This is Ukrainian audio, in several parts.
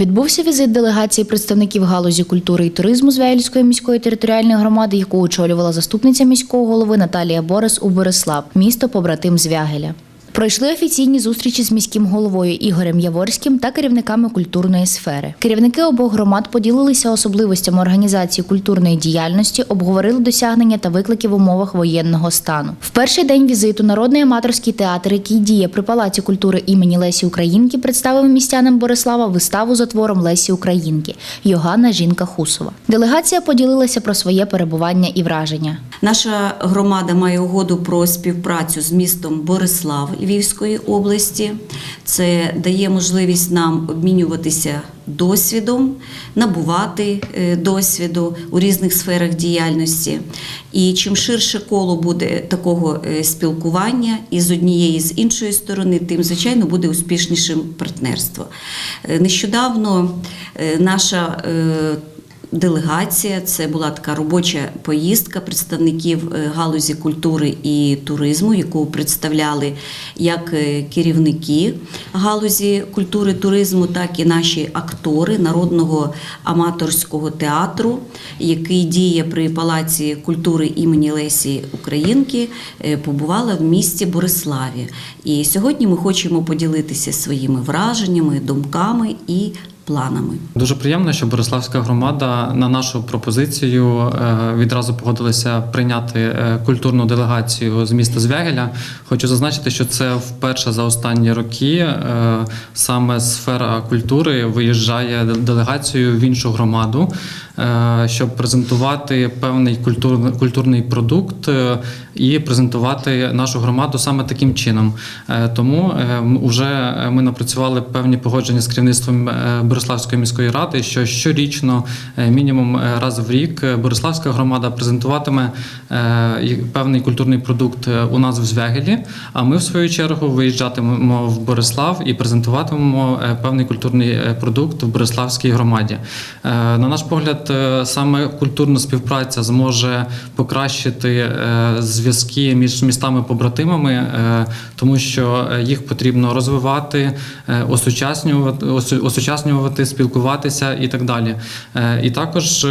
Відбувся візит делегації представників галузі культури і туризму з Вельської міської територіальної громади, яку очолювала заступниця міського голови Наталія Борис у Борислав, місто побратим Звягеля. Пройшли офіційні зустрічі з міським головою Ігорем Яворським та керівниками культурної сфери. Керівники обох громад поділилися особливостями організації культурної діяльності, обговорили досягнення та виклики в умовах воєнного стану. В перший день візиту народний аматорський театр, який діє при палаці культури імені Лесі Українки, представив містянам Борислава виставу за твором Лесі Українки Йоганна Жінка Хусова. Делегація поділилася про своє перебування і враження. Наша громада має угоду про співпрацю з містом Борислав Львівської області. Це дає можливість нам обмінюватися досвідом, набувати е, досвіду у різних сферах діяльності. І чим ширше коло буде такого е, спілкування і з однієї з іншої сторони, тим звичайно буде успішнішим партнерство. Е, Нещодавно наша Делегація це була така робоча поїздка представників е, галузі культури і туризму, яку представляли як е, керівники галузі культури туризму, так і наші актори народного аматорського театру, який діє при палаці культури імені Лесі Українки, е, побувала в місті Бориславі. І сьогодні ми хочемо поділитися своїми враженнями, думками і планами. Дуже приємно, що Бориславська громада на нашу пропозицію е, відразу погодилася прийняти е, культурну делегацію з міста Звягеля. Хочу зазначити, що це вперше за останні роки е, саме сфера культури виїжджає делегацією в іншу громаду, щоб презентувати певний культур- культурний продукт е, і презентувати нашу громаду саме таким чином. Е, Тому вже ми напрацювали певні погодження з керівництвом е, Бориславської міської ради, що щорічно, е, мінімум е, раз в рік, е, Бориславська громада презентуватиме е, певний культурний продукт е, у нас в Звягелі. А ми, в свою чергу, виїжджатимемо в Борислав і презентуватимемо е, певний культурний е, продукт в Бориславській громаді. Е, На наш погляд, е, саме культурна співпраця зможе покращити е, зв'язки між містами-побратимами, е, тому що їх потрібно розвивати, осучаснювати, осучаснювати, спілкуватися і так далі. І також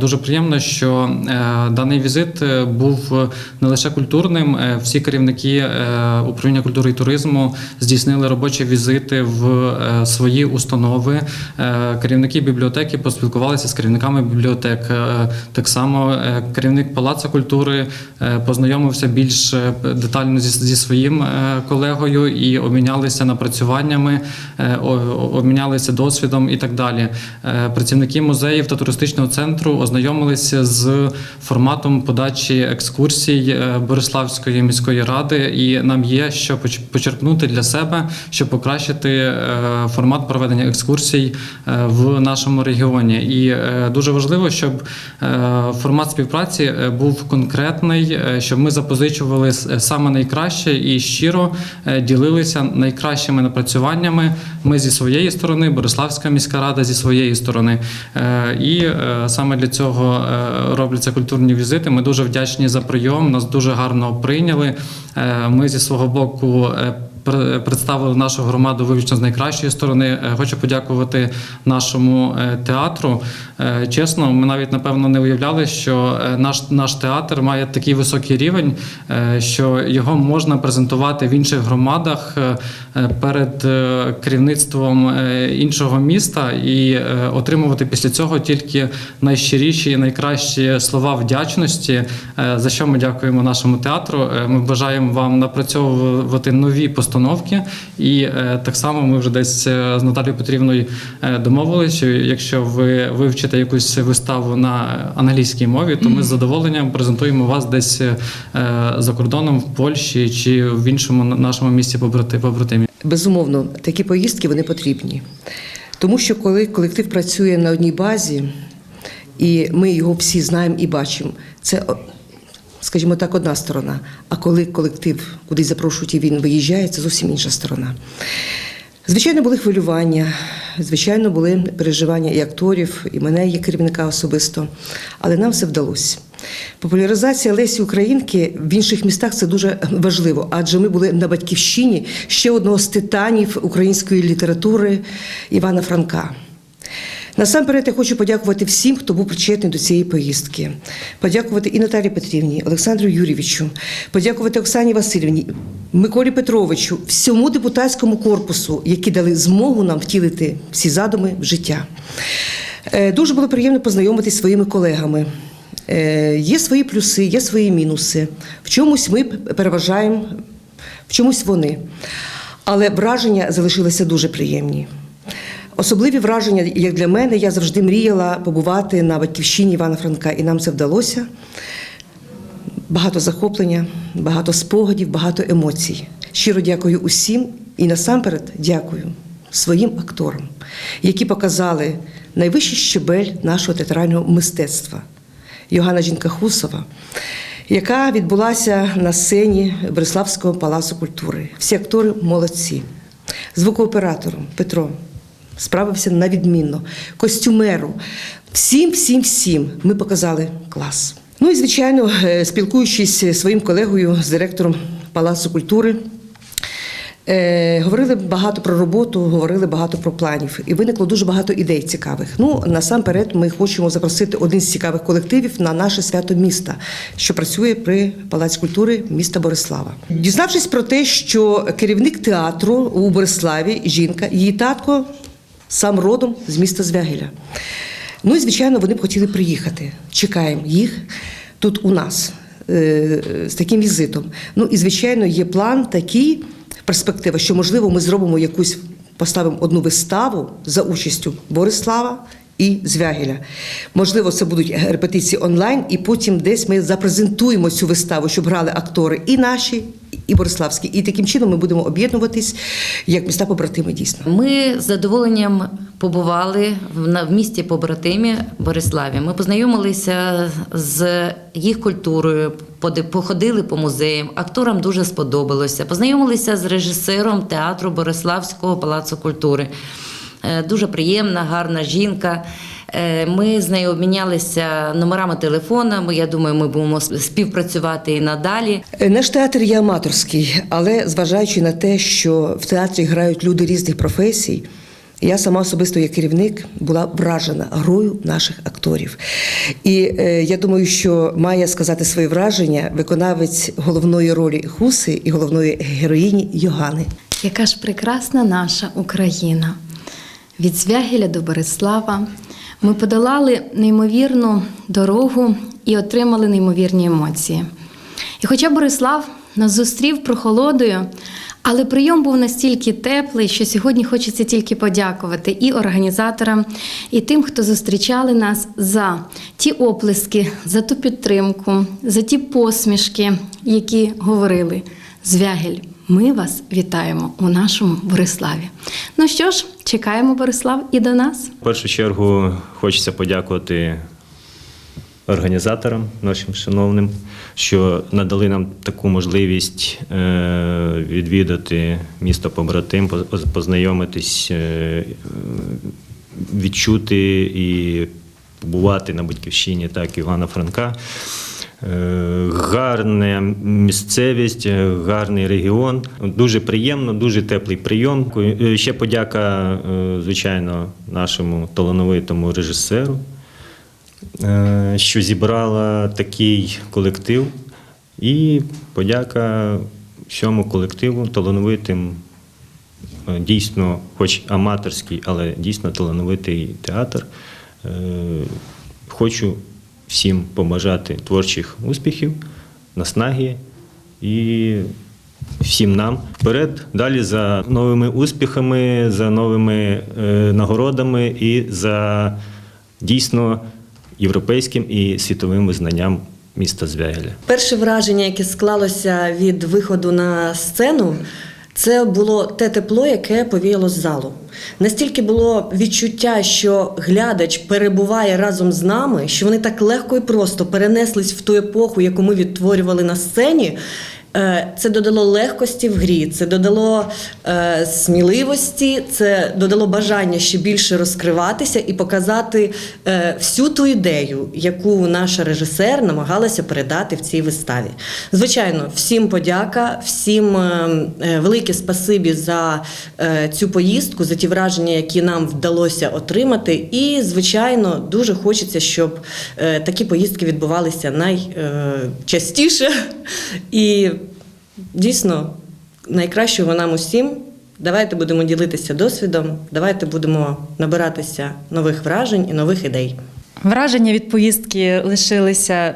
дуже приємно, що даний візит був не лише культурним. Всі керівники управління культури і туризму здійснили робочі візити в свої установи. Керівники бібліотеки поспілкувалися з керівниками бібліотек. Е, Так само е, керівник палацу культури е, познайомився більш детально зі, своїм колегою і обмінялися напрацюваннями, обмінялися досвідом і так далі. Працівники музеїв та туристичного центру ознайомилися з форматом подачі екскурсій Бориславської міської ради, і нам є що поч- почерпнути для себе, щоб покращити формат проведення екскурсій в нашому регіоні. І е, дуже важливо, щоб е, формат співпраці е, був конкретний, е, щоб ми запозичували саме найкраще і щиро ділилися найкращими напрацюваннями. Ми зі своєї сторони, Бориславська міська рада зі своєї сторони. І саме для цього робляться культурні візити. Ми дуже вдячні за прийом. Нас дуже гарно прийняли. Ми зі свого боку. Пр- Представили нашу громаду виключно з найкращої сторони. Е, Хочу подякувати нашому е, театру. Е, Чесно, ми навіть напевно не уявляли, що наш наш театр має такий високий рівень, що його можна презентувати в інших громадах перед керівництвом іншого міста і отримувати після цього тільки найщиріші і найкращі слова вдячності, за що ми дякуємо нашому театру. Ми бажаємо вам напрацьовувати нові постановки, і е, так само ми вже десь е, з Наталією Петрівною е, домовилися, що якщо ви вивчите якусь виставу на англійській мові, то ми з задоволенням презентуємо вас десь е, за кордоном в Польщі чи в іншому нашому побрати- побратимі. Безумовно, такі поїздки вони потрібні. Тому що коли колектив працює на одній базі, і ми його всі знаємо і бачимо, це, скажімо так, одна сторона. А коли колектив кудись запрошують і він виїжджає, це зовсім інша сторона. Звичайно, були хвилювання, звичайно, були переживання і акторів, і мене, як керівника особисто, але нам все вдалося. Популяризація Лесі Українки в інших містах це дуже важливо, адже ми були на батьківщині ще одного з титанів української літератури Івана Франка. Насамперед я хочу подякувати всім, хто був причетний до цієї поїздки. Подякувати і Наталі Петрівні, Олександру Юрійовичу, подякувати Оксані Васильівні, Миколі Петровичу, всьому депутатському корпусу, які дали змогу нам втілити всі задуми в життя. Е, Дуже було приємно познайомитися зі своїми колегами. Е, Є свої плюси, є свої мінуси. В чомусь ми переважаємо, в чомусь вони. Але враження залишилися дуже приємні. Особливі враження, як для мене, я завжди мріяла побувати на батьківщині Івана Франка, і нам це вдалося. Багато захоплення, багато спогадів, багато емоцій. Щиро дякую усім і насамперед дякую своїм акторам, які показали найвищий щебель нашого театрального мистецтва. Йоганна Жінка Хусова, яка відбулася на сцені Береславського палацу культури. Всі актори молодці. Звукооператором Петро справився на відмінно, костюмеру. Всім, всім, всім ми показали клас. Ну і звичайно, е, спілкуючись зі своїм колегою, з директором Палацу культури, Е, говорили багато про роботу, говорили багато про планів, і виникло дуже багато ідей цікавих. Ну насамперед, ми хочемо запросити один з цікавих колективів на наше свято міста, що працює при Палаці культури міста Борислава. Дізнавшись про те, що керівник театру у Бориславі жінка, її татко сам родом з міста Звягеля. Ну і звичайно, вони б хотіли приїхати. Чекаємо їх тут у нас е, з таким візитом. Ну і звичайно, є план такий перспектива, що можливо ми зробимо якусь, поставимо одну виставу за участю Борислава. І Звягеля. Можливо, це будуть репетиції онлайн, і потім десь ми запрезентуємо цю виставу, щоб грали актори і наші, і Бориславські. І таким чином ми будемо об'єднуватись як міста побратими дійсно. Ми з задоволенням побували в в місті побратимі Бориславі. Ми познайомилися з їх культурою, походили по музеям. Акторам дуже сподобалося. Познайомилися з режисером театру Бориславського палацу культури. Е, Дуже приємна, гарна жінка. Е, Ми з нею обмінялися номерами телефона. Я думаю, ми будемо співпрацювати і надалі. Е, Наш театр є аматорський, але зважаючи на те, що в театрі грають люди різних професій, я сама особисто як керівник була вражена грою наших акторів. І е, я думаю, що має сказати свої враження виконавець головної ролі Хуси і головної героїні Йогани. Яка ж прекрасна наша Україна. Від Звягеля до Борислава ми подолали неймовірну дорогу і отримали неймовірні емоції. І хоча Борислав нас зустрів прохолодою, але прийом був настільки теплий, що сьогодні хочеться тільки подякувати і організаторам, і тим, хто зустрічали нас за ті оплески, за ту підтримку, за ті посмішки, які говорили Звягель. Ми вас вітаємо у нашому Бориславі. Ну що ж, чекаємо Борислав і до нас. В першу чергу хочеться подякувати організаторам нашим шановним, що надали нам таку можливість е, відвідати місто побратим, поз- познайомитись, е, відчути і побувати на батьківщині так Івана Франка. Е, Гарна місцевість, е, гарний регіон. Дуже приємно, дуже теплий прийом. Е, Ще подяка, звичайно, нашому талановитому режисеру, що зібрала такий колектив. І подяка всьому колективу, талановитим, дійсно, хоч аматорський, але дійсно талановитий театр. Хочу всім побажати творчих успіхів, наснаги і всім нам вперед, далі за новими успіхами, за новими е, нагородами і за дійсно європейським і світовим визнанням міста Звягеля. Перше враження, яке склалося від виходу на сцену, це було те тепло, яке повіяло з залу. Настільки було відчуття, що глядач перебуває разом з нами, що вони так легко і просто перенеслись в ту епоху, яку ми відтворювали на сцені. Е, Це додало легкості в грі, це додало е, сміливості, це додало бажання ще більше розкриватися і показати е, всю ту ідею, яку наша режисер намагалася передати в цій виставі. Звичайно, всім подяка, всім велике спасибі за цю поїздку, за ті враження, які нам вдалося отримати. І, звичайно, дуже хочеться, щоб такі поїздки відбувалися найчастіше. дійсно найкращого нам усім. Давайте будемо ділитися досвідом, давайте будемо набиратися нових вражень і нових ідей. Враження від поїздки лишилися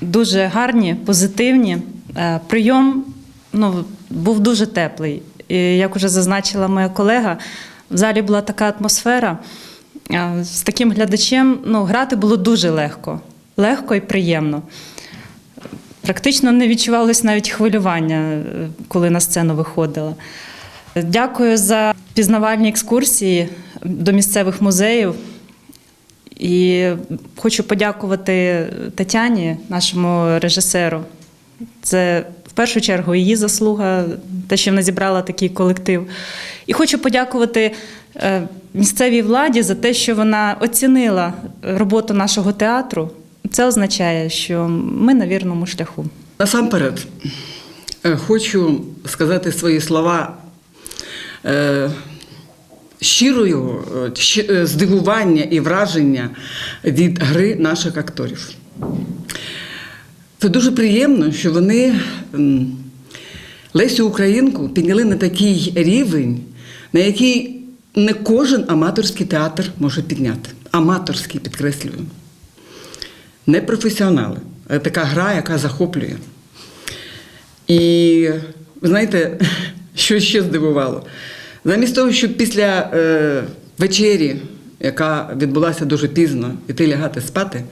дуже гарні, позитивні. Е, Прийом ну, був дуже теплий. І, як вже зазначила моя колега, в залі була така атмосфера. Е, З таким глядачем ну, грати було дуже легко, легко і приємно. Практично не відчувалось навіть хвилювання, е, коли на сцену виходила. Дякую за пізнавальні екскурсії до місцевих музеїв. І хочу подякувати Тетяні, нашому режисеру. Це в першу чергу її заслуга, те, що вона зібрала такий колектив. І хочу подякувати е, місцевій владі за те, що вона оцінила роботу нашого театру. Це означає, що ми на вірному шляху. Насамперед, е, хочу сказати свої слова е, щирою е, здивування і враження від гри наших акторів. Це дуже приємно, що вони Лесю Українку підняли на такий рівень, на який не кожен аматорський театр може підняти. Аматорський, підкреслюю. Не професіонали, а така гра, яка захоплює. І знаєте, що ще здивувало? Замість того, щоб після е, вечері, яка відбулася дуже пізно, іти лягати спати,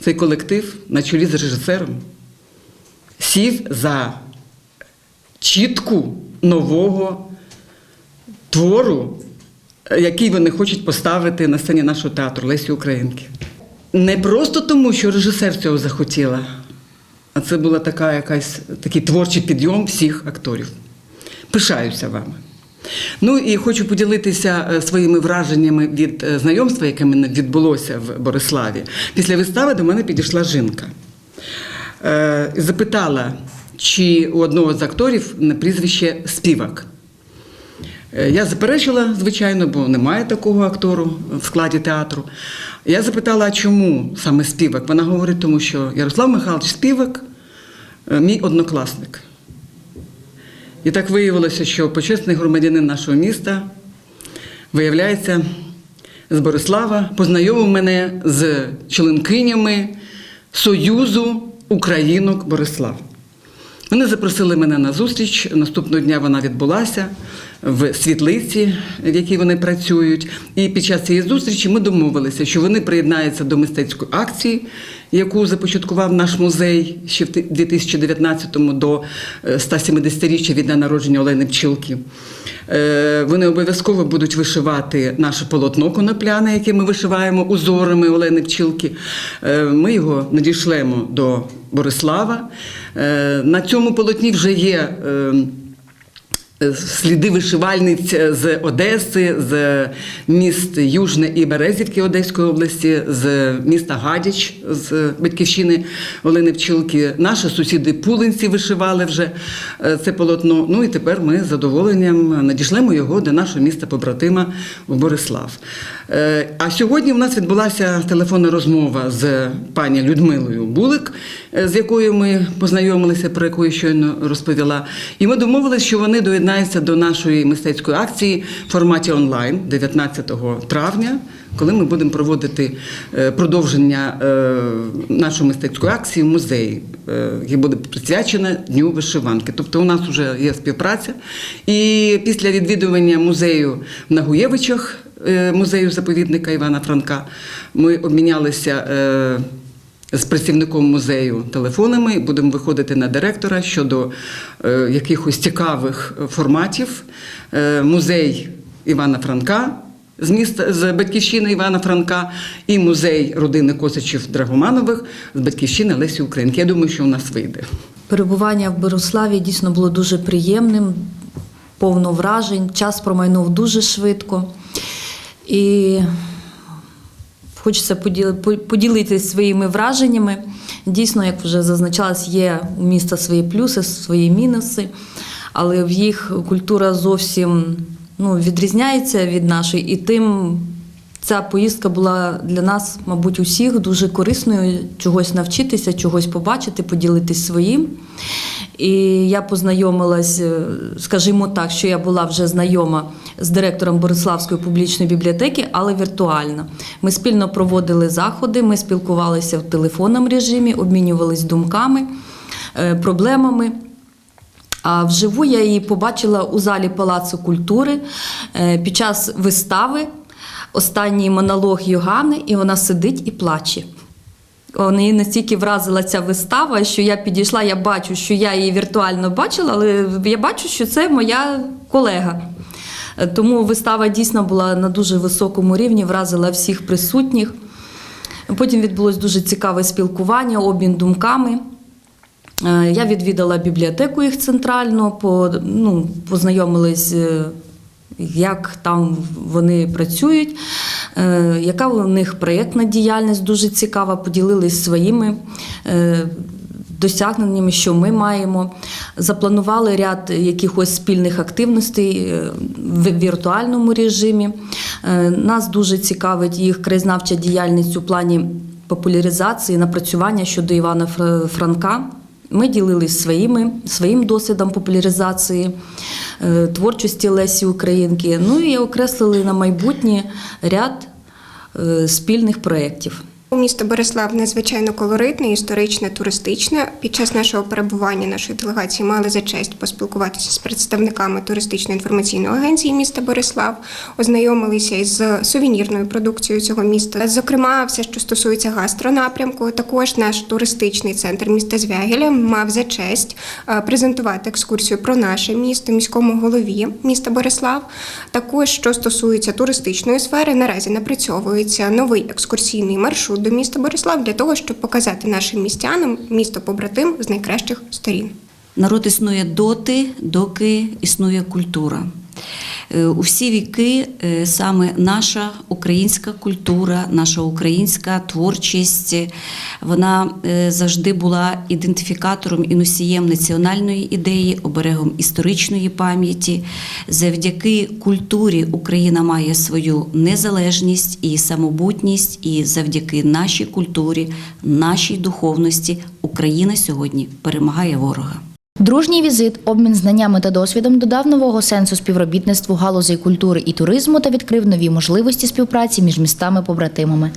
цей колектив на чолі з режисером сів за чітку нового твору, який вони хочуть поставити на сцені нашого театру Лесі Українки. Не просто тому, що режисер цього захотіла, а це була така якась такий творчий підйом всіх акторів. Пишаюся вами. Ну і хочу поділитися е, своїми враженнями від е, знайомства, яке мене відбулося в Бориславі. Після вистави до мене підійшла жінка. Е, запитала, чи у одного з акторів на прізвище співак. Я заперечила, звичайно, бо немає такого актору в складі театру. Я запитала, чому саме співак? Вона говорить, тому що Ярослав Михайлович співак, е, мій однокласник. І так виявилося, що почесний громадянин нашого міста, виявляється, з Борислава познайомив мене з членкинями Союзу Українок Борислав. Вони запросили мене на зустріч. Наступного дня вона відбулася в світлиці, в якій вони працюють. І під час цієї зустрічі ми домовилися, що вони приєднаються до мистецької акції, яку започаткував наш музей ще в 2019-му до е, 170-річчя від дня народження Олени Пчілки. Е, Вони обов'язково будуть вишивати наше полотно конопляне, яке ми вишиваємо узорами Олени Пчілки. Е, Ми його надішлемо до Борислава. Е, На цьому полотні вже є. Е, Сліди вишивальниць з Одеси, з міст Южне і Березівки Одеської області, з міста Гадяч, з батьківщини Олени Пчілки. Наші сусіди Пулинці вишивали вже е, це полотно. Ну і тепер ми з задоволенням надішлемо його до нашого міста побратима в Борислав. Е, А сьогодні в нас відбулася телефонна розмова з пані Людмилою Булик, е, з якою ми познайомилися, про яку я щойно розповіла. І ми домовилися, що вони доєднаються до нашої мистецької акції в форматі онлайн 19 травня, коли ми будемо проводити е, продовження е, нашої мистецької акції в музеї, е, яке буде присвячена Дню вишиванки. Тобто у нас вже є співпраця. І після відвідування музею в Нагуєвичах, музею заповідника Івана Франка, ми обмінялися. З працівником музею телефонами, будемо виходити на директора щодо е, якихось цікавих форматів. Е, музей Івана Франка з міста з батьківщини Івана Франка і музей родини Косичів Драгоманових з батьківщини Лесі Українки. Я думаю, що у нас вийде. Перебування в Беруславі дійсно було дуже приємним, повно вражень. Час промайнув дуже швидко. І хочеться поділи- поділитися своїми враженнями. Дійсно, як вже зазначалось, є у міста свої плюси, свої мінуси, але в їх культура зовсім ну, відрізняється від нашої, і тим Ця поїздка була для нас, мабуть, усіх дуже корисною чогось навчитися, чогось побачити, поділитись своїм. І я познайомилась, е, скажімо так, що я була вже знайома з директором Бориславської публічної бібліотеки, але віртуально. Ми спільно проводили заходи, ми спілкувалися в телефонному режимі, обмінювалися думками, е, проблемами. А вживу я її побачила у залі Палацу культури е, під час вистави. Останній монолог Йогани, і вона сидить і плаче. Неї настільки вразила ця вистава, що я підійшла, я бачу, що я її віртуально бачила, але я бачу, що це моя колега. Е, Тому вистава дійсно була на дуже високому рівні, вразила всіх присутніх. Потім відбулось дуже цікаве спілкування, обмін думками. Е, Я відвідала бібліотеку їх центральну, по, ну, познайомились, е, як там вони працюють, яка у них проєктна діяльність дуже цікава, поділились своїми. е, Досягненнями, що ми маємо, запланували ряд якихось спільних активностей е, в віртуальному режимі. Е, Нас дуже цікавить їх краєзнавча діяльність у плані популяризації, напрацювання щодо Івана Франка. Ми ділилися своїми, своїм досвідом популяризації е, творчості Лесі Українки. Ну і окреслили на майбутнє ряд е, спільних проєктів. Місто Борислав надзвичайно колоритне, історичне, туристичне. Під час нашого перебування нашої делегації мали за честь поспілкуватися з представниками туристично-інформаційної агенції міста Борислав, ознайомилися із сувенірною продукцією цього міста. Зокрема, все, що стосується гастронапрямку, також наш туристичний центр міста Звягеля мав за честь е, презентувати екскурсію про наше місто міському голові міста Борислав. Також, що стосується туристичної сфери, наразі напрацьовується новий екскурсійний маршрут до міста Борислав для того, щоб показати нашим містянам місто побратим з найкращих сторін. Народ існує доти, доки існує культура. Е, У всі віки е, саме наша українська культура, наша українська творчість, вона е, завжди була ідентифікатором і носієм національної ідеї, оберегом історичної пам'яті. Завдяки культурі Україна має свою незалежність і самобутність, і завдяки нашій культурі, нашій духовності Україна сьогодні перемагає ворога. Дружній візит, обмін знаннями та досвідом додав нового сенсу співробітництву галузей культури і туризму та відкрив нові можливості співпраці між містами-побратимами.